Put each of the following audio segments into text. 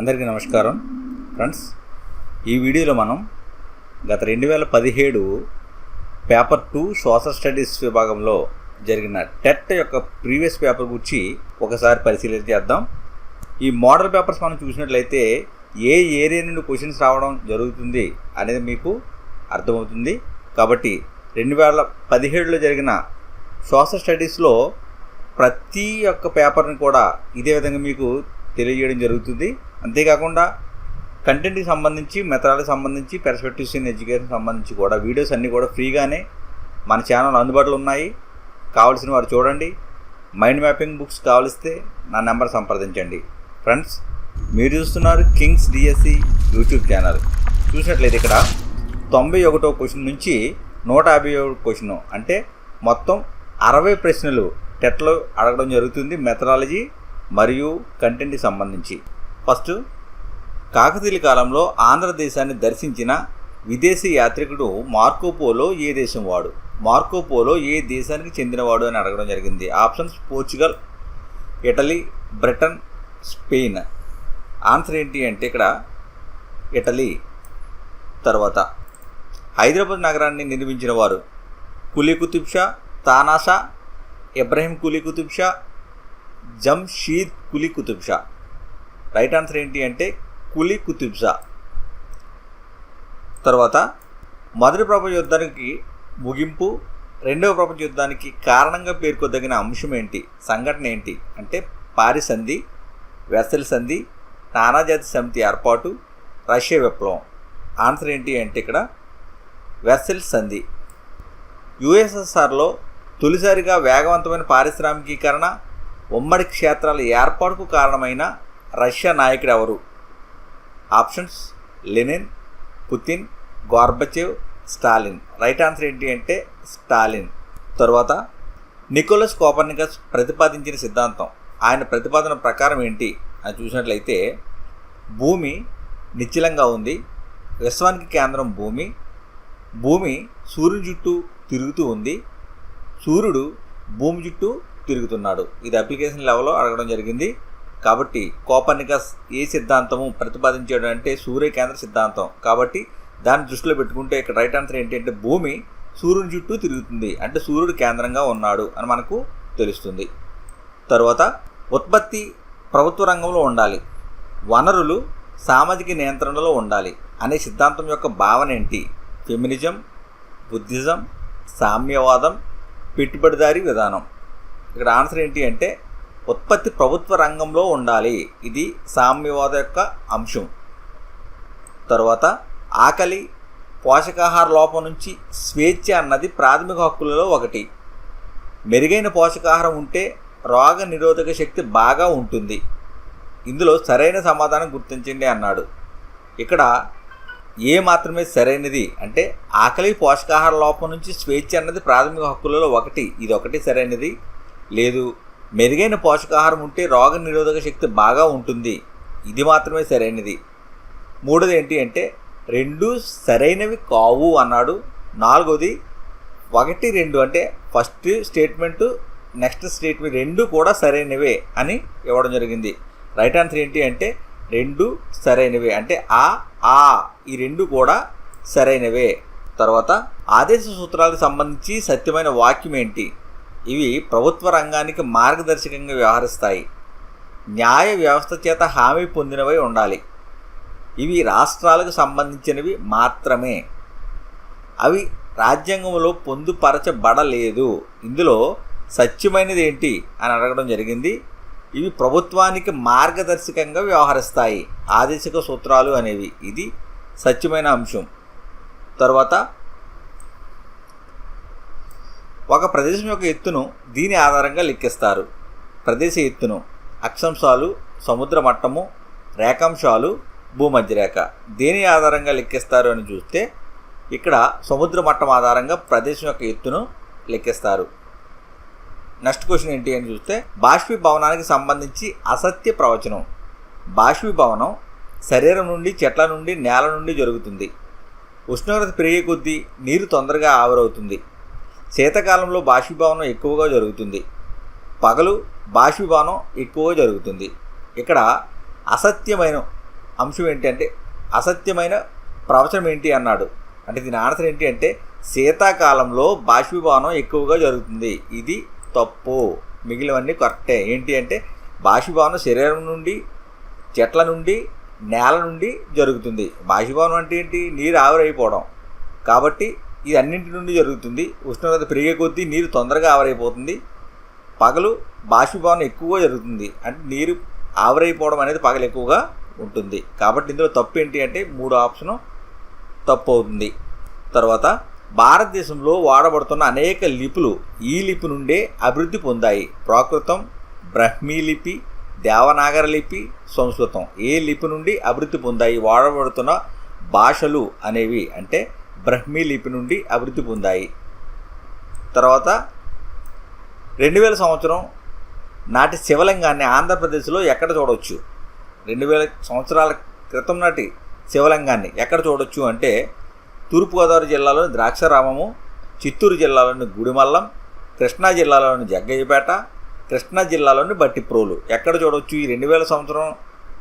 అందరికీ నమస్కారం. ఫ్రెండ్స్ ఈ వీడియోలో మనం గత రెండు వేల పదిహేడు పేపర్ టూ సోషల్ స్టడీస్ విభాగంలో జరిగిన టెట్ యొక్క ప్రీవియస్ పేపర్ గురించి ఒకసారి పరిశీలన చేద్దాం. ఈ మోడల్ పేపర్స్ మనం చూసినట్లయితే ఏ ఏరియా నుండి క్వశ్చన్స్ రావడం జరుగుతుంది అనేది మీకు అర్థమవుతుంది. కాబట్టి రెండు వేల పదిహేడులో జరిగిన సోషల్ స్టడీస్లో ప్రతి ఒక్క పేపర్ని కూడా ఇదే విధంగా మీకు తెలియజేయడం జరుగుతుంది. అంతేకాకుండా కంటెంట్కి సంబంధించి మెథడాలకు సంబంధించి పెర్స్పెక్టివ్స్ ఇన్ ఎడ్యుకేషన్ సంబంధించి కూడా వీడియోస్ అన్నీ కూడా ఫ్రీగానే మన ఛానల్ అందుబాటులో ఉన్నాయి. కావాల్సిన వారు చూడండి. మైండ్ మ్యాపింగ్ బుక్స్ కావలిస్తే నా నెంబర్ సంప్రదించండి. ఫ్రెండ్స్ మీరు చూస్తున్నారు కింగ్స్ డిఎస్సి యూట్యూబ్ ఛానల్ చూసినట్లయితే ఇక్కడ తొంభై ఒకటో క్వశ్చన్ నుంచి నూట యాభై ఒకటి క్వశ్చన్ అంటే మొత్తం అరవై ప్రశ్నలు టెట్లో అడగడం జరుగుతుంది. మెథడాలజీ మరియు కంటెంట్కి సంబంధించి. ఫస్ట్ కాకతీయుల కాలంలో ఆంధ్రదేశాన్ని దర్శించిన విదేశీ యాత్రికుడు మార్కోపోలో ఏ దేశం వాడు? మార్కోపోలో ఏ దేశానికి చెందినవాడు అని అడగడం జరిగింది. Options Portugal Italy Britain Spain. Answer ఏంటి అంటే ఇక్కడ ఇటలీ తర్వాత. హైదరాబాద్ నగరాన్ని నిర్మించిన వారు కులీ కుతుబ్ షా తానాషా ఇబ్రహీం కులీ కుతుబ్ షా జంషీద్ కులీ కుతుబ్ షా. రైట్ ఆన్సర్ ఏంటి అంటే కులీ కుతుబ్జా. తర్వాత మొదటి ప్రపంచ యుద్ధానికి ముగింపు రెండవ ప్రపంచ యుద్ధానికి కారణంగా పేర్కొదగిన అంశం ఏంటి సంఘటన ఏంటి అంటే పారి సంధి వెసల్ సంధి నానాజాతి సమితి ఏర్పాటు రష్యా విప్లవం. ఆన్సర్ ఏంటి అంటే ఇక్కడ వెసల్ సంధి. యుఎస్ఎస్ఆర్లో తొలిసారిగా వేగవంతమైన పారిశ్రామికీకరణ ఉమ్మడి క్షేత్రాల ఏర్పాటుకు కారణమైన రష్యా నాయకుడు ఎవరు? Options Lenin Putin Gorbachev Stalin. Right answer ఏంటి అంటే స్టాలిన్. తర్వాత నికోలస్ కోపర్నికస్ ప్రతిపాదించిన సిద్ధాంతం. ఆయన ప్రతిపాదన ప్రకారం ఏంటి? అని చూసినట్లయితే భూమి నిశ్చలంగా ఉంది. విశ్వానికి కేంద్రం భూమి. భూమి సూర్యుని చుట్టూ తిరుగుతూ ఉంది. సూర్యుడు భూమి చుట్టూ తిరుగుతున్నాడు. ఇది అప్లికేషన్ లెవెల్లో అడగడం జరిగింది. కాబట్టి కోపర్నికస్ ఏ సిద్ధాంతము ప్రతిపాదించాడు అంటే సూర్య కేంద్ర సిద్ధాంతం. కాబట్టి దాన్ని దృష్టిలో పెట్టుకుంటే ఇక్కడ రైట్ ఆన్సర్ ఏంటంటే భూమి సూర్యుని చుట్టూ తిరుగుతుంది. అంటే సూర్యుడు కేంద్రంగా ఉన్నాడు అని మనకు తెలుస్తుంది. తర్వాత ఉత్పత్తి ప్రభుత్వ రంగంలో ఉండాలి. వనరులు సామాజిక నియంత్రణలో ఉండాలి అనే సిద్ధాంతం యొక్క భావన ఏంటి? ఫెమినిజం బుద్ధిజం సామ్యవాదం పెట్టుబడిదారీ విధానం. ఇక్కడ ఆన్సర్ ఏంటి అంటే ఉత్పత్తి ప్రభుత్వ రంగంలో ఉండాలి. ఇది సామ్యవాద యొక్క అంశం. తర్వాత ఆకలి పోషకాహార లోపం నుంచి స్వేచ్ఛ అన్నది ప్రాథమిక హక్కులలో ఒకటి. మెరుగైన పోషకాహారం ఉంటే రోగ నిరోధక శక్తి బాగా ఉంటుంది. ఇందులో సరైన సమాధానం గుర్తించండి అన్నాడు. ఇక్కడ ఏ మాత్రమే సరైనది అంటే ఆకలి పోషకాహార లోపం నుంచి స్వేచ్ఛ అన్నది ప్రాథమిక హక్కులలో ఒకటి. ఇది ఒకటి సరైనది. లేదు మెరుగైన పోషకాహారం ఉంటే రోగ నిరోధక శక్తి బాగా ఉంటుంది. ఇది మాత్రమే సరైనది. మూడోది ఏంటి అంటే రెండు సరైనవి కావు అన్నాడు. నాలుగోది ఒకటి రెండు అంటే ఫస్ట్ స్టేట్మెంటు నెక్స్ట్ స్టేట్మెంట్ రెండు కూడా సరైనవే అని ఇవ్వడం జరిగింది. రైట్ ఆన్సర్ ఏంటి అంటే రెండు సరైనవే అంటే ఆ ఆ ఈ రెండు కూడా సరైనవే. తర్వాత ఆదేశ సూత్రాలకు సంబంధించి సత్యమైన వాక్యం ఏంటి? ఇవి ప్రభుత్వ రంగానికి మార్గదర్శకంగా వ్యవహరిస్తాయి. న్యాయ వ్యవస్థ చేత హామీ పొందినవై ఉండాలి. ఇవి రాష్ట్రాలకు సంబంధించినవి మాత్రమే. అవి రాజ్యాంగంలో పొందుపరచబడలేదు. ఇందులో సత్యమైనది ఏంటి అని అడగడం జరిగింది. ఇవి ప్రభుత్వానికి మార్గదర్శకంగా వ్యవహరిస్తాయి. ఆదేశక సూత్రాలు అనేవి. ఇది సత్యమైన అంశం. తర్వాత ఒక ప్రదేశం యొక్క ఎత్తును దీని ఆధారంగా లెక్కిస్తారు. ప్రదేశ ఎత్తును అక్షాంశాలు సముద్ర మట్టము రేఖాంశాలు భూమధ్యరేఖ. దేని ఆధారంగా లెక్కిస్తారు అని చూస్తే ఇక్కడ సముద్ర మట్టం ఆధారంగా ప్రదేశం యొక్క ఎత్తును లెక్కిస్తారు. నెక్స్ట్ క్వశ్చన్ ఏంటి అని చూస్తే బాష్పీభవనానికి సంబంధించి అసత్య ప్రవచనం. బాష్పీభవనం శరీరం నుండి చెట్ల నుండి నేల నుండి జరుగుతుంది. ఉష్ణోగ్రత పెరిగే కొద్దీ నీరు తొందరగా ఆవిరవుతుంది. శీతాకాలంలో బాష్పీభవనం ఎక్కువగా జరుగుతుంది. పగలు బాష్పీభవనం ఎక్కువగా జరుగుతుంది. ఇక్కడ అసత్యమైన అంశం ఏంటి అంటే అసత్యమైన ప్రవచనం ఏంటి అన్నాడు. అంటే దీని ఆన్సర్ ఏంటి అంటే శీతాకాలంలో బాష్పీభవనం ఎక్కువగా జరుగుతుంది. ఇది తప్పు. మిగిలినవన్నీ కరెక్టే. ఏంటి అంటే బాష్పీభవనం శరీరం నుండి చెట్ల నుండి నేల నుండి జరుగుతుంది. బాష్పీభవనం అంటే ఏంటి? నీరు ఆవిరైపోవడం. కాబట్టి ఇది అన్నింటి నుండి జరుగుతుంది. ఉష్ణోగ్రత పెరిగే కొద్దీ నీరు తొందరగా ఆవరైపోతుంది. పగలు బాష్పీభవనం ఎక్కువగా జరుగుతుంది. అంటే నీరు ఆవరైపోవడం అనేది పగలు ఎక్కువగా ఉంటుంది. కాబట్టి ఇందులో తప్పు ఏంటి అంటే మూడు ఆప్షను తప్పు అవుతుంది తర్వాత భారతదేశంలో వాడబడుతున్న అనేక లిపులు ఈ లిపి నుండే అభివృద్ధి పొందాయి. ప్రాకృతం బ్రహ్మీ లిపి దేవనాగర లిపి సంస్కృతం ఏ లిపి నుండి అభివృద్ధి పొందాయి? వాడబడుతున్న భాషలు అనేవి అంటే బ్రహ్మీ లిపి నుండి అభివృద్ధి పొందాయి. తర్వాత రెండు వేల సంవత్సరం నాటి శివలింగాన్ని ఆంధ్రప్రదేశ్లో ఎక్కడ చూడవచ్చు రెండు వేల సంవత్సరాల క్రితం నాటి శివలింగాన్ని ఎక్కడ చూడొచ్చు అంటే తూర్పుగోదావరి జిల్లాలోని ద్రాక్షారామము చిత్తూరు జిల్లాలోని గుడిమల్లం కృష్ణా జిల్లాలోని జగ్గయ్యపేట కృష్ణా జిల్లాలోని బట్టిప్రోలు. ఎక్కడ చూడవచ్చు ఈ రెండు వేల సంవత్సరం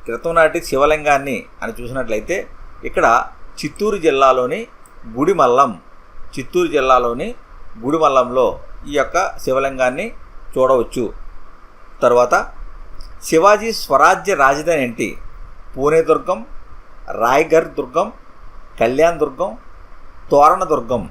క్రితం నాటి శివలింగాన్ని అని చూసినట్లయితే ఇక్కడ చిత్తూరు జిల్లాలోని గుడిమల్లం చిత్తూరు జిల్లాలోని గుడిమల్లంలో ఈ యొక్క శివలింగాన్ని చూడవచ్చు. తర్వాత శివాజీ స్వరాజ్య రాజధాని ఏంటి? పూణే దుర్గం రాయ్గర్ దుర్గం కళ్యాణ్ దుర్గం తోరణ దుర్గం.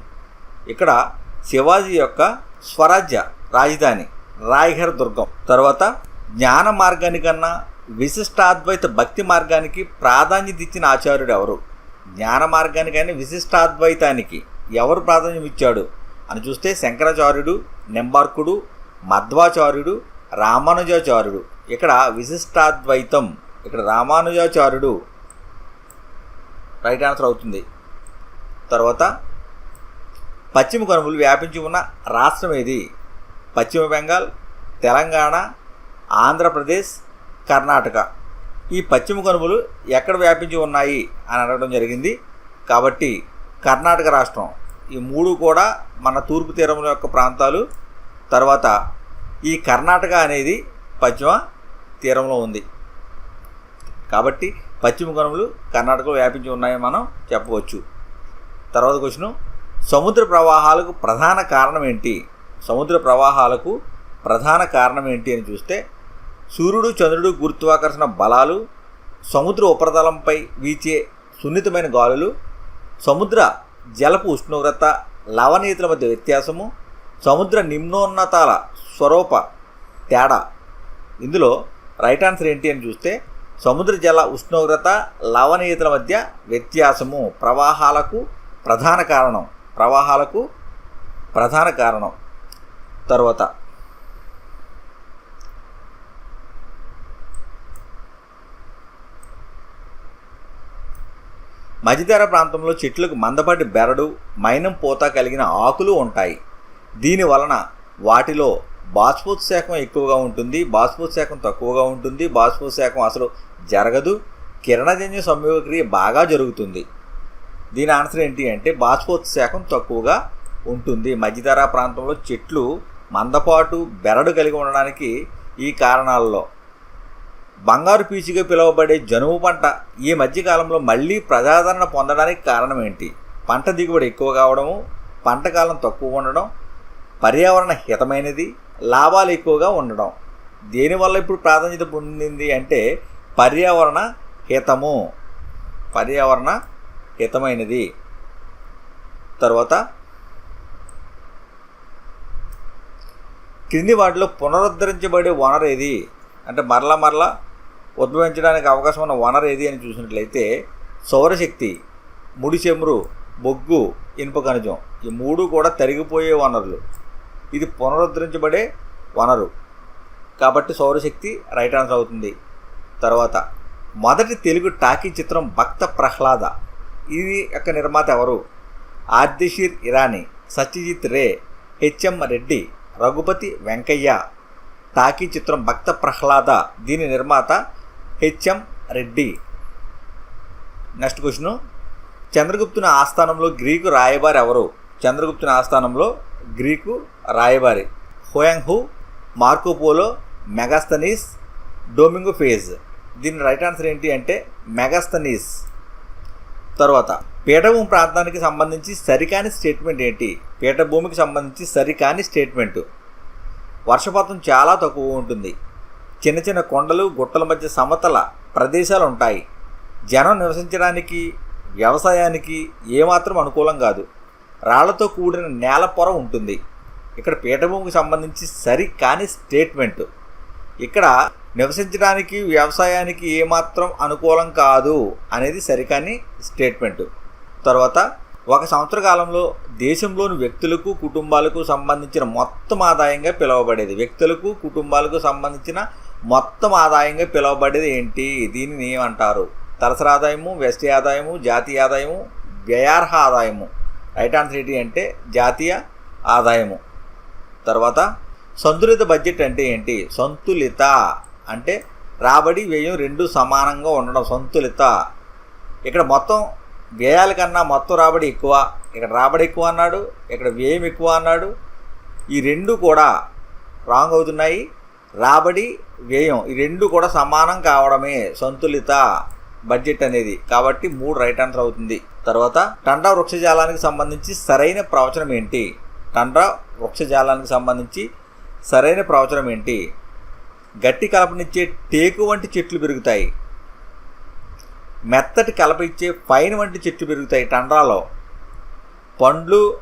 ఇక్కడ శివాజీ యొక్క స్వరాజ్య రాజధాని రాయ్గర్ దుర్గం. తర్వాత జ్ఞాన మార్గానికన్నా విశిష్టాద్వైత భక్తి మార్గానికి ప్రాధాన్యత ఇచ్చిన ఆచార్యుడు ఎవరు? జ్ఞాన మార్గానికి కానీ విశిష్టాద్వైతానికి ఎవరు ప్రాధాన్యం ఇచ్చాడు? అని చూస్తే శంకరాచార్యుడు నెంబార్కుడు మధ్వాచార్యుడు రామానుజాచార్యుడు. ఇక్కడ విశిష్టాద్వైతం ఇక్కడ రామానుజాచార్యుడు. రైట్ ఆన్సర్ అవుతుంది. తర్వాత పశ్చిమ కనుమలు వ్యాపించి ఉన్న రాష్ట్రం ఏది? పశ్చిమ బెంగాల్ తెలంగాణ ఆంధ్రప్రదేశ్ కర్ణాటక. ఈ పశ్చిమ కనుమలు ఎక్కడ వ్యాపించి ఉన్నాయి అని అడగడం జరిగింది. కాబట్టి కర్ణాటక రాష్ట్రం ఈ మూడు కూడా మన తూర్పు తీరం యొక్క ప్రాంతాలు. తర్వాత ఈ కర్ణాటక అనేది పశ్చిమ తీరంలో ఉంది. కాబట్టి పశ్చిమ కనుమలు కర్ణాటకలో వ్యాపించి ఉన్నాయని మనం చెప్పవచ్చు. తర్వాత క్వశ్చన్ సముద్ర ప్రవాహాలకు ప్రధాన కారణం ఏంటి? సముద్ర ప్రవాహాలకు ప్రధాన కారణం ఏంటి అని చూస్తే సూర్యుడు చంద్రుడు గురుత్వాకర్షణ బలాలు సముద్ర ఉపరితలంపై వీచే సున్నితమైన గాలులు సముద్ర జలపు ఉష్ణోగ్రత లవణీయతల మధ్య వ్యత్యాసము సముద్ర నిమ్నోన్నతాల స్వరూప తేడా. ఇందులో రైట్ ఆన్సర్ ఏంటి అని చూస్తే సముద్ర జల ఉష్ణోగ్రత లవణీయతల మధ్య వ్యత్యాసము ప్రవాహాలకు ప్రధాన కారణం ప్రవాహాలకు ప్రధాన కారణం. తర్వాత మధ్యధర ప్రాంతంలో చెట్లకు మందపాటి బెరడు మైనం పూత కలిగిన ఆకులు ఉంటాయి. దీని వలన వాటిలో బాష్పోత్సేకం ఎక్కువగా ఉంటుంది. బాష్పోత్సేకం తక్కువగా ఉంటుంది. బాష్పోత్సేకం అసలు జరగదు. కిరణజన్య సంయోగక్రియ బాగా జరుగుతుంది. దీని ఆన్సర్ ఏంటి అంటే బాష్పోత్సేకం తక్కువగా ఉంటుంది. మధ్యధరా ప్రాంతంలో చెట్లు మందపాటు బెరడు కలిగి ఉండడానికి ఈ కారణాల్లో బంగారు పీచుగా పిలువబడే జనుము పంట ఈ మధ్యకాలంలో మళ్ళీ ప్రజాదరణ పొందడానికి కారణం ఏంటి? పంట దిగుబడి ఎక్కువ కావడము పంట కాలం తక్కువ ఉండడం పర్యావరణ హితమైనది లాభాలు ఎక్కువగా ఉండడం. దేనివల్ల ఇప్పుడు ప్రాధాన్యత పొందింది అంటే పర్యావరణ హితము. పర్యావరణ హితమైనది. తర్వాత క్రింది వాటిలో పునరుద్ధరించబడే వనరు ఏది? అంటే మరలా మరలా ఉద్భవించడానికి అవకాశం ఉన్న వనరు ఏది అని చూసినట్లయితే సౌరశక్తి ముడి చెమురు బొగ్గు ఇనుప ఖనిజం ఈ మూడు కూడా తరిగిపోయే వనరులు. ఇది పునరుద్ధరించబడే వనరు. కాబట్టి సౌరశక్తి రైట్ ఆన్సర్ అవుతుంది. తర్వాత మొదటి తెలుగు టాకీ చిత్రం భక్త ప్రహ్లాద. ఇది యొక్క నిర్మాత ఎవరు? ఆర్దిషీర్ ఇరానీ సత్యజిత్ రే హెచ్ఎం రెడ్డి రఘుపతి వెంకయ్య. టాకీ చిత్రం భక్త ప్రహ్లాద. దీని నిర్మాత హెచ్ఎం రెడ్డి. నెక్స్ట్ క్వశ్చన్ చంద్రగుప్తుని ఆస్థానంలో గ్రీకు రాయబారి ఎవరు? చంద్రగుప్తుని ఆస్థానంలో గ్రీకు రాయబారి. హోయాంగ్ హు Marco Polo Megasthenes Domingo Paes. దీని రైట్ ఆన్సర్ ఏంటి అంటే మెగాస్తనీస్ తర్వాత పీఠభూమి ప్రాంతానికి సంబంధించి సరికాని స్టేట్మెంట్ ఏంటి? పీఠభూమికి సంబంధించి సరికాని స్టేట్మెంటు వర్షపాతం చాలా తక్కువ ఉంటుంది. చిన్న చిన్న కొండలు గుట్టల మధ్య సమతల ప్రదేశాలు ఉంటాయి జనం నివసించడానికి వ్యవసాయానికి ఏమాత్రం అనుకూలం కాదు. రాళ్ళతో కూడిన నేల పొర ఉంటుంది. ఇక్కడ పీఠభూమికి సంబంధించి సరి కాని స్టేట్మెంట్. ఇక్కడ నివసించడానికి వ్యవసాయానికి ఏమాత్రం అనుకూలం కాదు అనేది సరికాని స్టేట్మెంట్. తర్వాత ఒక సంవత్సర కాలంలో దేశంలోని వ్యక్తులకు కుటుంబాలకు సంబంధించిన మొత్తం ఆదాయంగా పిలువబడేది. వ్యక్తులకు కుటుంబాలకు సంబంధించిన మొత్తం ఆదాయంగా పిలువబడేది ఏంటి? దీనిని ఏమంటారు? తలసరి ఆదాయము వెస్ట్ ఆదాయము జాతీయ ఆదాయము వ్యయార్హ ఆదాయము. రైట్ ఆన్సర్ ఏంటి అంటే జాతీయ ఆదాయము. తర్వాత సంతులిత బడ్జెట్ అంటే ఏంటి? సంతులిత అంటే రాబడి వ్యయం రెండు సమానంగా ఉండడం. సంతులిత. ఇక్కడ మొత్తం వ్యయాల కన్నా మొత్తం రాబడి ఎక్కువ. ఇక్కడ రాబడి ఎక్కువ అన్నాడు ఇక్కడ వ్యయం ఎక్కువ అన్నాడు. ఈ రెండు కూడా రాంగ్ అవుతున్నాయి. రాబడి వ్యయం ఈ రెండు కూడా సమానం కావడమే సంతులిత బడ్జెట్ అనేది. కాబట్టి మూడు రైట్ ఆన్సర్ అవుతుంది. తర్వాత టండా వృక్షజాలానికి సంబంధించి సరైన ప్రవచనం ఏంటి? టండా వృక్షజాలానికి సంబంధించి సరైన ప్రవచనం ఏంటి? గట్టి కలపనిచ్చే టేకు వంటి చెట్లు పెరుగుతాయి. మెత్తటి కలప ఇచ్చే పైన వంటి చెట్లు పెరుగుతాయి టండ్రాలో పండ్లు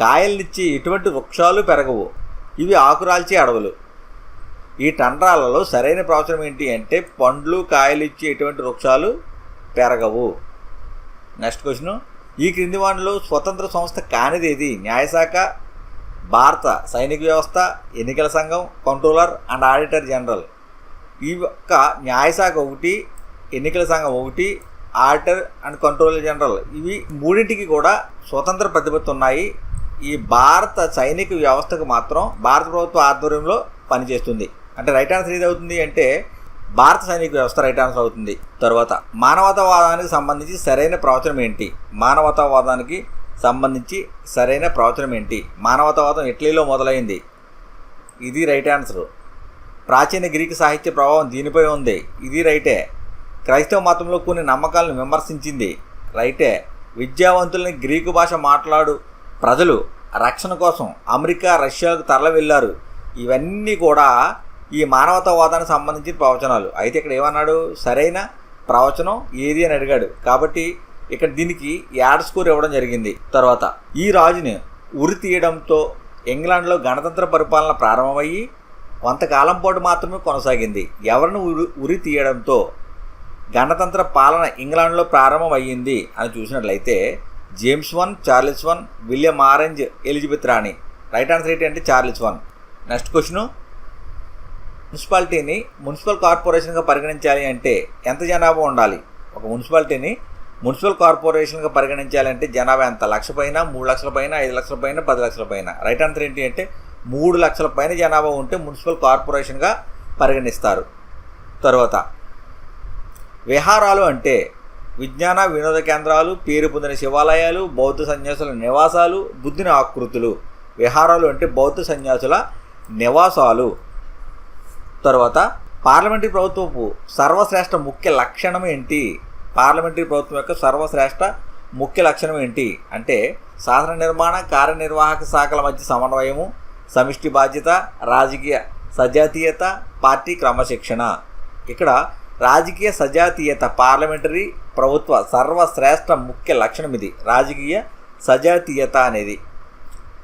కాయల్నిచ్చి ఎటువంటి వృక్షాలు పెరగవు. ఇవి ఆకురాల్చే అడవులు. ఈ టండ్రాలలో సరైన ప్రవచనం ఏంటి అంటే పండ్లు కాయలు ఇచ్చే ఎటువంటి వృక్షాలు పెరగవు. నెక్స్ట్ క్వశ్చన్ ఈ క్రింది వాటిలో స్వతంత్ర సంస్థ కానిదేది న్యాయశాఖ భారత సైనిక వ్యవస్థ ఎన్నికల సంఘం కంట్రోలర్ అండ్ ఆడిటర్ జనరల్. ఈ యొక్క న్యాయశాఖ ఒకటి ఎన్నికల సంఘం ఒకటి ఆడిటర్ అండ్ కంట్రోలర్ జనరల్. ఇవి మూడింటికి కూడా స్వతంత్ర ప్రతిపత్తి ఉన్నాయి. ఈ భారత సైనిక వ్యవస్థకు మాత్రం భారత ప్రభుత్వ ఆధ్వర్యంలో పనిచేస్తుంది. అంటే రైట్ ఆన్సర్ ఏది అవుతుంది అంటే భారత సైనిక వ్యవస్థ రైట్ ఆన్సర్ అవుతుంది. తర్వాత మానవతావాదానికి సంబంధించి సరైన ప్రవచనం ఏంటి? మానవతావాదానికి సంబంధించి సరైన ప్రవచనం ఏంటి? మానవతావాదం ఇటలీలో మొదలైంది. ఇది రైట్ ఆన్సర్ ప్రాచీన గ్రీకు సాహిత్య ప్రభావం దీనిపై ఉంది. ఇది రైటే క్రైస్తవ మతంలో కొన్ని నమ్మకాలను విమర్శించింది. రైటే విద్యావంతులని గ్రీకు భాష మాట్లాడు ప్రజలు రక్షణ కోసం అమెరికా రష్యాకు తరలి వెళ్ళారు. ఇవన్నీ కూడా ఈ మానవతావాదానికి సంబంధించిన ప్రవచనాలు. అయితే ఇక్కడ ఏమన్నాడు? సరైన ప్రవచనం ఏది అని అడిగాడు. కాబట్టి ఇక్కడ దీనికి యాడ్ స్కోర్ ఇవ్వడం జరిగింది. తర్వాత ఈ రాజుని ఉరి తీయడంతో ఇంగ్లాండ్లో గణతంత్ర పరిపాలన ప్రారంభమయ్యి కొంతకాలం పాటు మాత్రమే కొనసాగింది. ఎవరిని ఉరి ఉరి తీయడంతో గణతంత్ర పాలన ఇంగ్లాండ్లో ప్రారంభమయ్యింది అని చూసినట్లయితే James one Charles one William Orange Elizabeth రాణి. రైట్ ఆన్సర్ ఏంటి అంటే చార్లెస్ వన్. Next question. మున్సిపాలిటీని మున్సిపల్ కార్పొరేషన్గా పరిగణించాలి అంటే ఎంత జనాభా ఉండాలి? ఒక మున్సిపాలిటీని మున్సిపల్ కార్పొరేషన్గా పరిగణించాలంటే జనాభా ఎంత? లక్ష పైన మూడు లక్షల పైన ఐదు లక్షల పైన పది లక్షల పైన. రైట్ ఆన్సర్ ఏంటి అంటే మూడు లక్షల పైన జనాభా ఉంటే మున్సిపల్ కార్పొరేషన్గా పరిగణిస్తారు. తర్వాత విహారాలు అంటే విజ్ఞాన వినోద కేంద్రాలు పేరు పొందిన శివాలయాలు బౌద్ధ సన్యాసుల నివాసాలు బుద్ధిని ఆకృతులు. విహారాలు అంటే బౌద్ధ సన్యాసుల నివాసాలు. తర్వాత పార్లమెంటరీ ప్రభుత్వపు సర్వశ్రేష్ఠ ముఖ్య లక్షణం ఏంటి? పార్లమెంటరీ ప్రభుత్వం యొక్క సర్వశ్రేష్ఠ ముఖ్య లక్షణం ఏంటి? అంటే శాసన నిర్మాణ కార్యనిర్వాహక శాఖల మధ్య సమన్వయము సమిష్టి బాధ్యత రాజకీయ సజాతీయత పార్టీ క్రమశిక్షణ. ఇక్కడ రాజకీయ సజాతీయత పార్లమెంటరీ ప్రభుత్వ సర్వశ్రేష్ఠ ముఖ్య లక్షణం ఇది. రాజకీయ సజాతీయత అనేది.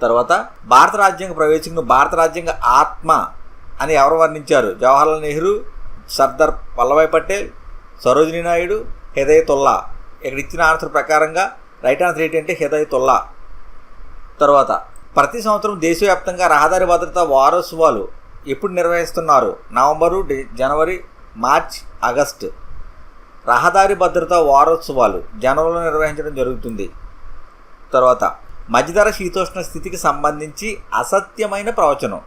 తర్వాత భారత రాజ్యాంగ ప్రవేశించిన భారత రాజ్యాంగ ఆత్మ అని ఎవరు వర్ణించారు? జవహర్లాల్ నెహ్రూ సర్దార్ వల్లభాయ్ పటేల్ సరోజినీ నాయుడు హెదయతుల్లా. ఇక్కడ ఇచ్చిన ఆన్సర్ ప్రకారంగా రైట్ ఆన్సర్ ఏంటంటే హెదయతుల్లా. తర్వాత ప్రతి సంవత్సరం దేశవ్యాప్తంగా రహదారి భద్రత వారోత్సవాలు ఎప్పుడు నిర్వహిస్తున్నారు? November January March August. రహదారి భద్రత వారోత్సవాలు జనవరిలో నిర్వహించడం జరుగుతుంది. తర్వాత మధ్యధర శీతోష్ణ స్థితికి సంబంధించి అసత్యమైన ప్రవచనం.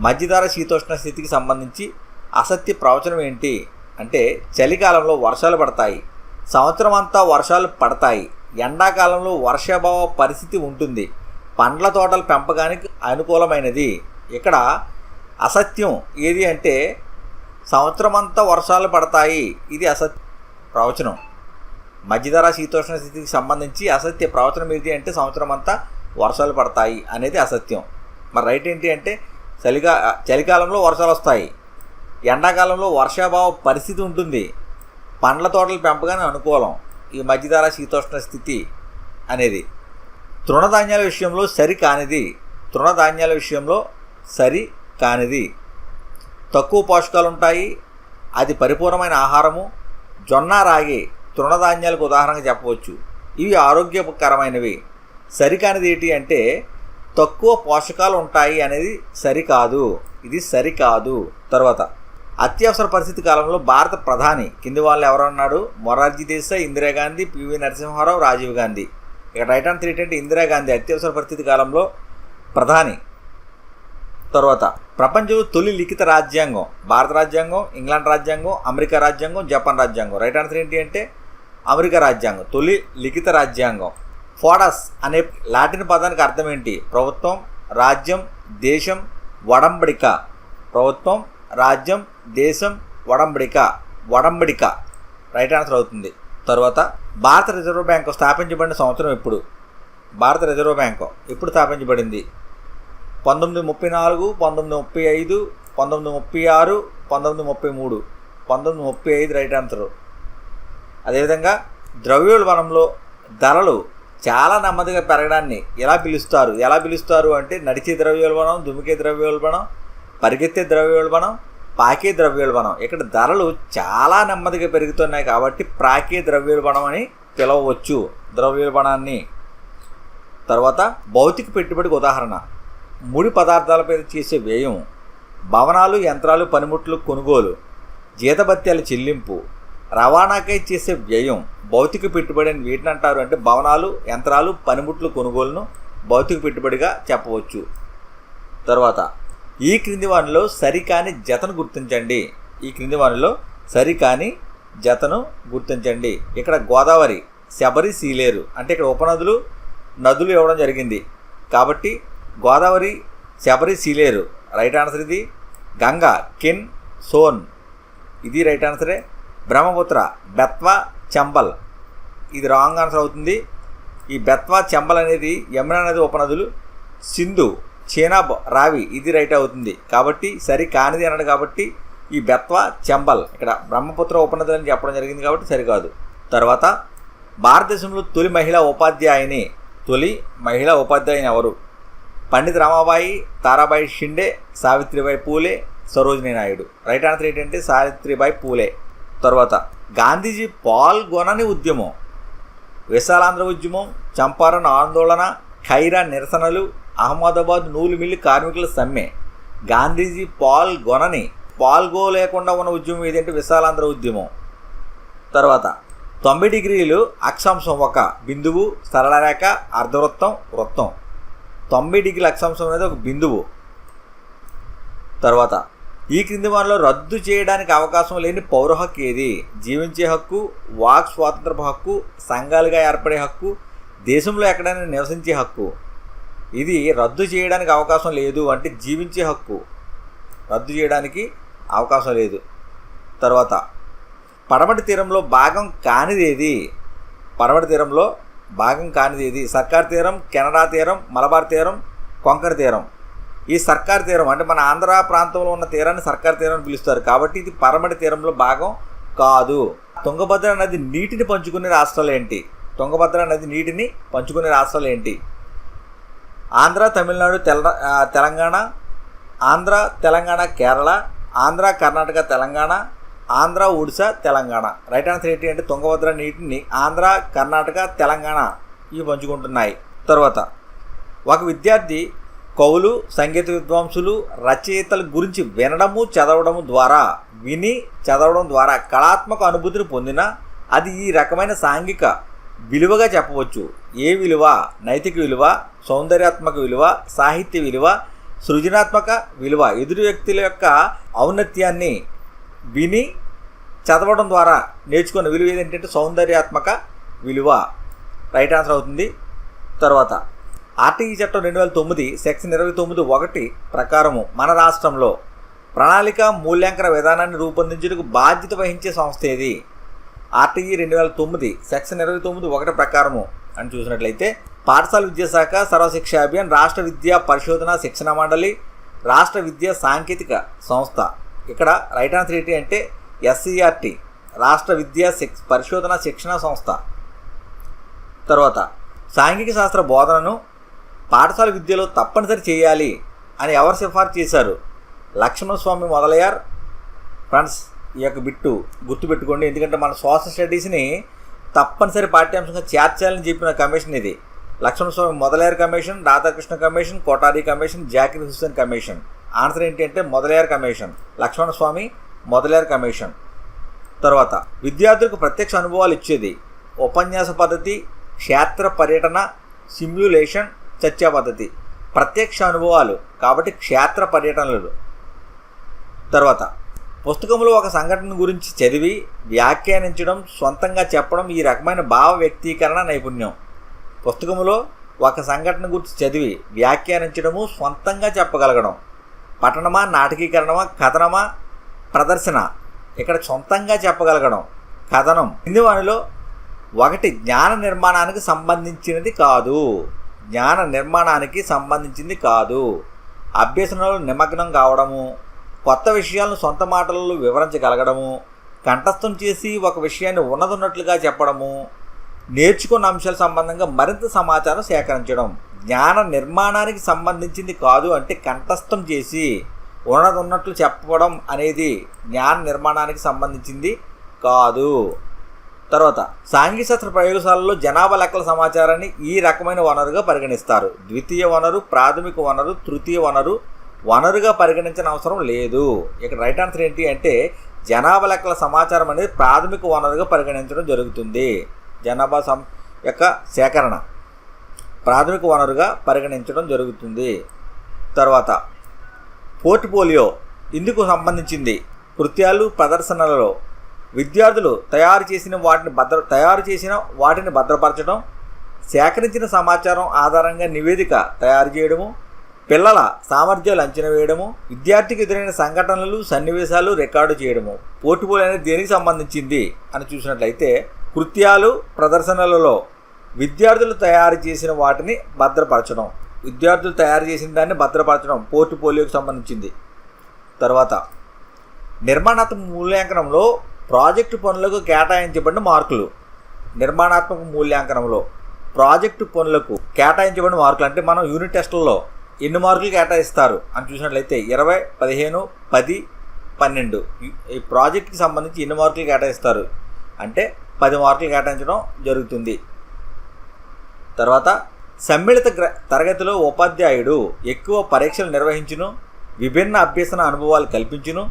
మధ్యధర శీతోష్ణ స్థితికి సంబంధించి అసత్య ప్రవచనం ఏంటి? అంటే చలికాలంలో వర్షాలు పడతాయి. సంవత్సరం అంతా వర్షాలు పడతాయి. ఎండాకాలంలో వర్షాభావ పరిస్థితి ఉంటుంది. పండ్ల తోటల పెంపకానికి అనుకూలమైనది. ఇక్కడ అసత్యం ఏది అంటే సంవత్సరం అంతా వర్షాలు పడతాయి. ఇది అసత్ ప్రవచనం. మధ్యధర శీతోష్ణ స్థితికి సంబంధించి అసత్య ప్రవచనం ఏది అంటే సంవత్సరం అంతా వర్షాలు పడతాయి అనేది అసత్యం. మరి రైట్ ఏంటి అంటే చలికా చలికాలంలో వర్షాలు వస్తాయి. ఎండాకాలంలో వర్షాభావ పరిస్థితి ఉంటుంది. పండ్ల తోటల పెంపకాన్ని అనుకూలం. ఈ మధ్యధరా శీతోష్ణ స్థితి అనేది. తృణధాన్యాల విషయంలో సరి కానిది. తృణధాన్యాల విషయంలో సరి కానిది. తక్కువ పోషకాలు ఉంటాయి. అది పరిపూర్ణమైన ఆహారము. జొన్న రాగి తృణధాన్యాలకు ఉదాహరణగా చెప్పవచ్చు. ఇవి ఆరోగ్యకరమైనవి. సరికానిది ఏంటి అంటే తక్కువ పోషకాలు ఉంటాయి అనేది సరికాదు. ఇది సరికాదు. తర్వాత అత్యవసర పరిస్థితి కాలంలో భారత ప్రధాని కింది వాళ్ళు ఎవరన్నాడు? మొరార్జీ దేశాయ్ ఇందిరాగాంధీ పివి నరసింహారావు రాజీవ్ గాంధీ. ఇక రైట్ ఆన్ త్రీ ఏంటంటే ఇందిరాగాంధీ అత్యవసర పరిస్థితి కాలంలో ప్రధాని. తర్వాత ప్రపంచంలో తొలి లిఖిత రాజ్యాంగం భారత రాజ్యాంగం ఇంగ్లాండ్ రాజ్యాంగం అమెరికా రాజ్యాంగం జపాన్ రాజ్యాంగం. రైట్ ఆన్సర్ ఏంటి అంటే అమెరికా రాజ్యాంగం. తొలి లిఖిత రాజ్యాంగం. ఫోడస్ అనే లాటిన్ పదానికి అర్థం ఏంటి? ప్రభుత్వం రాజ్యం దేశం వడంబడిక. ప్రభుత్వం రాజ్యం దేశం వడంబడిక. వడంబడిక. రైట్ ఆన్సర్ అవుతుంది. తర్వాత భారత రిజర్వ్ బ్యాంకు స్థాపించబడిన సంవత్సరం ఎప్పుడు? భారత రిజర్వ్ బ్యాంకు ఎప్పుడు స్థాపించబడింది? పంతొమ్మిది ముప్పై నాలుగు పంతొమ్మిది ముప్పై ఐదు పంతొమ్మిది ముప్పై ఆరు పంతొమ్మిది ముప్పై మూడు. పంతొమ్మిది ముప్పై ఐదు రైట్ ఆన్సర్. అదేవిధంగా ద్రవ్యోల్బణంలో ధరలు చాలా నెమ్మదిగా పెరగడాన్ని ఎలా పిలుస్తారు? ఎలా పిలుస్తారు అంటే నడిచే ద్రవ్యోల్బణం దుమికే ద్రవ్యోల్బణం పరిగెత్తే ద్రవ్యోల్బణం పాకే ద్రవ్యోల్బణం. ఇక్కడ ధరలు చాలా నెమ్మదిగా పెరుగుతున్నాయి కాబట్టి ప్రాకే ద్రవ్యోల్బణం అని పిలవవచ్చు ద్రవ్యోల్బణాన్ని. తర్వాత భౌతిక పెట్టుబడికి ఉదాహరణ. ముడి పదార్థాలపై చేసే వ్యయం భవనాలు యంత్రాలు పనిముట్లు కొనుగోలు జీతభత్యాల చెల్లింపు రవాణాకై చేసే వ్యయం భౌతిక పెట్టుబడి అని వీటిని అంటారు అంటే భవనాలు యంత్రాలు పనిముట్లు కొనుగోలును భౌతిక పెట్టుబడిగా చెప్పవచ్చు. తర్వాత ఈ క్రింది వానిలో సరికాని జతను గుర్తించండి. ఈ క్రింది వానిలో సరికాని జతను గుర్తించండి. ఇక్కడ గోదావరి శబరి సీలేరు అంటే ఇక్కడ ఉపనదులు నదులు ఇవ్వడం జరిగింది. కాబట్టి గోదావరి శబరి సీలేరు రైట్ ఆన్సర్ ఇది గంగా కిన్ సోన్. ఇది రైట్ ఆన్సరే. బ్రహ్మపుత్ర బెత్వా చంబల్. ఇది రాంగ్ ఆన్సర్ అవుతుంది. ఈ బెత్వా చంబల్ అనేది యమునా నది ఉపనదులు సింధు చీనాబ్ రావి ఇది రైట్ అవుతుంది. కాబట్టి సరి కానిది అన్నాడు కాబట్టి ఈ బెత్వా చంబల్. ఇక్కడ బ్రహ్మపుత్ర ఉపనదులు అని చెప్పడం జరిగింది కాబట్టి సరికాదు తర్వాత భారతదేశంలో తొలి మహిళా ఉపాధ్యాయుని తొలి మహిళా ఉపాధ్యాయుని ఎవరు? పండిత్ రామాబాయి తారాబాయి షిండే సావిత్రిబాయి పూలే సరోజినీ నాయుడు. రైట్ ఆన్సర్ ఏంటంటే సావిత్రిబాయి పూలే. తర్వాత గాంధీజీ పాల్గొనని ఉద్యమం విశాలాంధ్ర ఉద్యమం చంపారన్ ఆందోళన ఖైరా నిరసనలు అహ్మదాబాద్ నూలు మిల్లి కార్మికుల సమ్మె. గాంధీజీ పాల్గొనని పాల్గోలేకుండా ఉన్న ఉద్యమం ఏదంటే విశాలాంధ్ర ఉద్యమం. తర్వాత తొంభై డిగ్రీలు అక్షాంశం ఒక బిందువు సరళరేఖ అర్ధవృత్తం వృత్తం. తొంభై డిగ్రీల అక్షాంశం అనేది ఒక బిందువు. తర్వాత ఈ క్రింది వారిలో రద్దు చేయడానికి అవకాశం లేని పౌర హక్కు ఏది? జీవించే హక్కు వాక్ స్వాతంత్రపు హక్కు సంఘాలుగా ఏర్పడే హక్కు దేశంలో ఎక్కడైనా నివసించే హక్కు. ఇది రద్దు చేయడానికి అవకాశం లేదు అంటే జీవించే హక్కు. రద్దు చేయడానికి అవకాశం లేదు. తర్వాత పడమటి తీరంలో భాగం కానిది ఏది? పడమటి తీరంలో భాగం కానిది ఏది? సర్కార్ తీరం కెనడా తీరం మలబార్ తీరం కొంకణ తీరం. ఈ సర్కార్ తీరం అంటే మన ఆంధ్ర ప్రాంతంలో ఉన్న తీరాన్ని సర్కార్ తీరం అని పిలుస్తారు. కాబట్టి ఇది పరమడి తీరంలో భాగం కాదు. తుంగభద్ర నది నీటిని పంచుకునే రాష్ట్రాలు ఏంటి? తుంగభద్ర నది నీటిని పంచుకునే రాష్ట్రాలు ఏంటి? ఆంధ్ర తమిళనాడు తెల తెలంగాణ ఆంధ్ర తెలంగాణ కేరళ ఆంధ్ర కర్ణాటక తెలంగాణ ఆంధ్ర ఒడిశా తెలంగాణ. రైట్ ఆన్సర్ ఏంటి అంటే తుంగభద్ర నీటిని ఆంధ్ర కర్ణాటక తెలంగాణ ఇవి పంచుకుంటున్నాయి. తర్వాత ఒక విద్యార్థి కవులు సంగీత విద్వాంసులు రచయితల గురించి వినడము చదవడము ద్వారా విని చదవడం ద్వారా కళాత్మక అనుభూతిని పొందిన అది ఈ రకమైన సాంఘిక విలువగా చెప్పవచ్చు. ఏ విలువ? నైతిక విలువ సౌందర్యాత్మక విలువ సాహిత్య విలువ సృజనాత్మక విలువ. ఎదురు వ్యక్తుల యొక్క ఔన్నత్యాన్ని విని చదవడం ద్వారా నేర్చుకున్న విలువ ఏంటంటే సౌందర్యాత్మక విలువ. రైట్ ఆన్సర్ అవుతుంది. తర్వాత ఆర్టీఈ చట్టం రెండు వేల తొమ్మిది సెక్షన్ ఇరవై తొమ్మిది ఒకటి ప్రకారము మన రాష్ట్రంలో ప్రణాళిక మూల్యాంకన విధానాన్ని రూపొందించుటకు బాధ్యత వహించే సంస్థ ఏది? ఆర్టీఈ రెండు వేల తొమ్మిది సెక్షన్ ఇరవై తొమ్మిది ఒకటి ప్రకారము. అని చూసినట్లయితే పాఠశాల విద్యాశాఖ సర్వశిక్ష అభియాన్ రాష్ట్ర విద్యా పరిశోధన శిక్షణ మండలి రాష్ట్ర విద్యా సాంకేతిక సంస్థ. ఇక్కడ రైట్ ఆన్సర్ ఏంటి అంటే ఎస్సీఆర్టీ రాష్ట్ర విద్యా శిక్ష పరిశోధన శిక్షణ సంస్థ. తర్వాత సాంఘిక శాస్త్ర బోధనను పాఠశాల విద్యలో తప్పనిసరి చేయాలి అని ఎవరు సిఫార్సు చేశారు? లక్ష్మణస్వామి మొదలయ్యారు. ఫ్రెండ్స్ ఈ యొక్క బిట్టు గుర్తుపెట్టుకోండి. ఎందుకంటే మన సోషల్ స్టడీస్ని తప్పనిసరి పాఠ్యాంశంగా చేర్చాలని చెప్పిన కమిషన్ ఇది. Lakshmanaswami Mudaliar commission Radhakrishna commission Kothari commission Zakir Hussain commission. Answer ఏంటి అంటే మొదలయ్యార్ కమిషన్. లక్ష్మణస్వామి మొదలయ్యారు కమిషన్. తర్వాత విద్యార్థులకు ప్రత్యక్ష అనుభవాలు ఇచ్చేది. ఉపన్యాస పద్ధతి క్షేత్ర పర్యటన సిమ్యులేషన్ చర్చా పద్ధతి ప్రత్యక్ష అనుభవాలు కాబట్టి క్షేత్ర పర్యటనలు. తర్వాత పుస్తకంలో ఒక సంఘటన గురించి చదివి వ్యాఖ్యానించడం సొంతంగా చెప్పడం ఈ రకమైన భావ వ్యక్తీకరణ నైపుణ్యం. పుస్తకంలో ఒక సంఘటన గురించి చదివి వ్యాఖ్యానించడము సొంతంగా చెప్పగలగడం. పఠనమా నాటకీకరణమా కథనమా ప్రదర్శన. ఇక్కడ సొంతంగా చెప్పగలగడం. కథనం. కింది వానిలో ఒకటి జ్ఞాన నిర్మాణానికి సంబంధించినది కాదు. జ్ఞాన నిర్మాణానికి సంబంధించింది కాదు. అభ్యసనలు నిమగ్నం కావడము కొత్త విషయాలను సొంత మాటలలో వివరించగలగడము కంఠస్థం చేసి ఒక విషయాన్ని ఉన్నదున్నట్లుగా చెప్పడము నేర్చుకున్న అంశాల సంబంధంగా మరింత సమాచారం సేకరించడం జ్ఞాన నిర్మాణానికి సంబంధించింది కాదు అంటే కంఠస్థం చేసి ఉన్నదున్నట్లు చెప్పడం అనేది జ్ఞాన నిర్మాణానికి సంబంధించింది కాదు. తర్వాత సాంఘిక శాస్త్ర ప్రయోగశాలలో జనాభా లెక్కల సమాచారాన్ని ఈ రకమైన వనరుగా పరిగణిస్తారు. ద్వితీయ వనరు ప్రాథమిక వనరు తృతీయ వనరు వనరుగా పరిగణించిన అవసరం లేదు. ఇక్కడ రైట్ ఆన్సర్ ఏంటి అంటే జనాభా లెక్కల సమాచారం అనేది ప్రాథమిక వనరుగా పరిగణించడం జరుగుతుంది. జనాభా సం యొక్క సేకరణ ప్రాథమిక వనరుగా పరిగణించడం జరుగుతుంది. తర్వాత పోర్ట్ఫోలియో ఇందుకు సంబంధించింది. కృత్యాలు ప్రదర్శనలలో విద్యార్థులు తయారు చేసిన వాటిని భద్ర తయారు చేసిన వాటిని భద్రపరచడం సేకరించిన సమాచారం ఆధారంగా నివేదిక తయారు చేయడము పిల్లల సామర్థ్యాలు అంచనా వేయడము విద్యార్థికి ఎదురైన సంఘటనలు సన్నివేశాలు రికార్డు చేయడము. పోర్ట్ఫోలియో అనేది దేనికి సంబంధించింది అని చూసినట్లయితే కృత్యాలు ప్రదర్శనలలో విద్యార్థులు తయారు చేసిన వాటిని భద్రపరచడం విద్యార్థులు తయారు చేసిన దాన్ని భద్రపరచడం పోర్ట్ఫోలియోకి సంబంధించింది. తర్వాత నిర్మాణాత్మక మూల్యాంకనంలో ప్రాజెక్టు పనులకు కేటాయించబడిన మార్కులు. నిర్మాణాత్మక మూల్యాంకనంలో ప్రాజెక్టు పనులకు కేటాయించబడిన మార్కులు అంటే మనం యూనిట్ టెస్టుల్లో ఎన్ని మార్కులు కేటాయిస్తారు అని చూసినట్లయితే ఇరవై పదిహేను పది పన్నెండు. ఈ ప్రాజెక్ట్కి సంబంధించి ఎన్ని మార్కులు కేటాయిస్తారు అంటే పది మార్కులు కేటాయించడం జరుగుతుంది. తర్వాత సమ్మిళిత గ్ర తరగతిలో ఉపాధ్యాయుడు ఎక్కువ పరీక్షలు నిర్వహించును విభిన్న అభ్యసన అనుభవాలు కల్పించును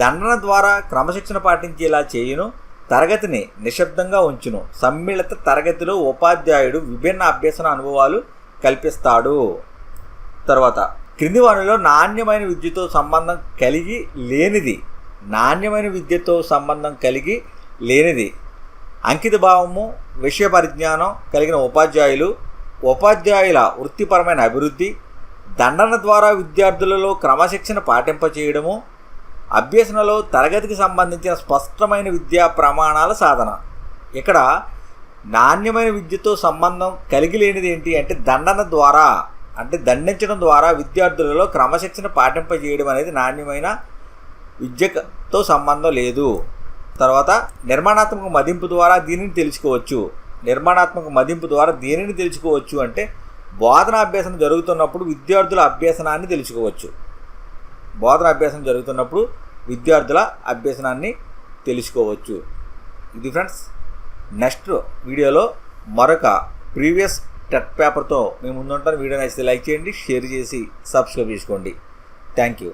దండన ద్వారా క్రమశిక్షణ పాటించేలా చేయును తరగతిని నిశ్శబ్దంగా ఉంచును. సమ్మిళిత తరగతిలో ఉపాధ్యాయుడు విభిన్న అభ్యసన అనుభవాలు కల్పిస్తాడు. తర్వాత క్రింది వానిలో నాణ్యమైన విద్యతో సంబంధం కలిగి లేనిది నాణ్యమైన విద్యతో సంబంధం కలిగి లేనిది అంకిత భావము విషయ పరిజ్ఞానం కలిగిన ఉపాధ్యాయులు ఉపాధ్యాయుల వృత్తిపరమైన అభివృద్ధి దండన ద్వారా విద్యార్థులలో క్రమశిక్షణ పాటింపచేయడము అభ్యసనలో తరగతికి సంబంధించిన స్పష్టమైన విద్యా ప్రమాణాల సాధన. ఇక్కడ నాణ్యమైన విద్యతో సంబంధం కలిగి లేనిది ఏంటి అంటే దండన ద్వారా అంటే దండించడం ద్వారా విద్యార్థులలో క్రమశిక్షణ పాటింపజేయడం అనేది నాణ్యమైన విద్యతో సంబంధం లేదు. తర్వాత నిర్మాణాత్మక మదింపు ద్వారా దీనిని తెలుసుకోవచ్చు. నిర్మాణాత్మక మదింపు ద్వారా దీనిని తెలుసుకోవచ్చు అంటే బోధన అభ్యాసం జరుగుతున్నప్పుడు విద్యార్థుల అభ్యసనాన్ని తెలుసుకోవచ్చు. బోధన అభ్యాసం జరుగుతున్నప్పుడు విద్యార్థుల అభ్యసనాన్ని తెలుసుకోవచ్చు. ఇది ఫ్రెండ్స్ నెక్స్ట్ వీడియోలో మరొక ప్రీవియస్ టెట్ పేపర్తో మేము ముందుంటాను. వీడియో నచ్చితే లైక్ చేయండి షేర్ చేసి సబ్స్క్రైబ్ చేసుకోండి. Thank you.